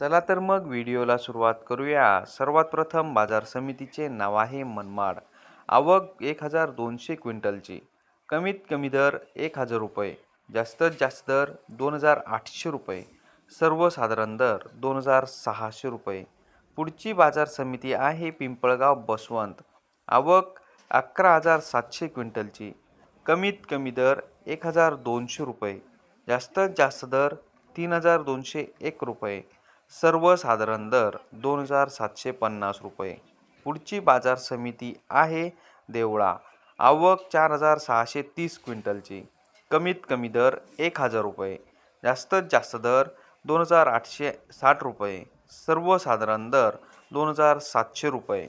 चला तर मग व्हिडिओला सुरुवात करूया. सर्वात प्रथम बाजार समितीचे नाव आहे मनमाड. आवक एक हजार दोनशे क्विंटलची. कमीत कमी दर एक हजार रुपये. जास्तीत जास्त दर दोन हजार आठशे रुपये. सर्वसाधारण दर दोन हजार सहाशे रुपये. पुढची बाजार समिती आहे पिंपळगाव बसवंत. आवक अकरा हजार सातशे क्विंटलची. कमीत कमी दर एक हजार दोनशे रुपये. जास्तीत जास्त दर तीन हजार दोनशे एक रुपये. सर्वसाधारण दर दोन हजार सातशे पन्नास रुपये. पुढची बाजार समिती आहे देवळा. आवक चार हजार सहाशे तीस क्विंटलची. कमीत कमी दर एक हजार रुपये. जास्तीत जास्त दर दोन हजार आठशे साठ रुपये. सर्वसाधारण दर दोन हजार सातशे रुपये.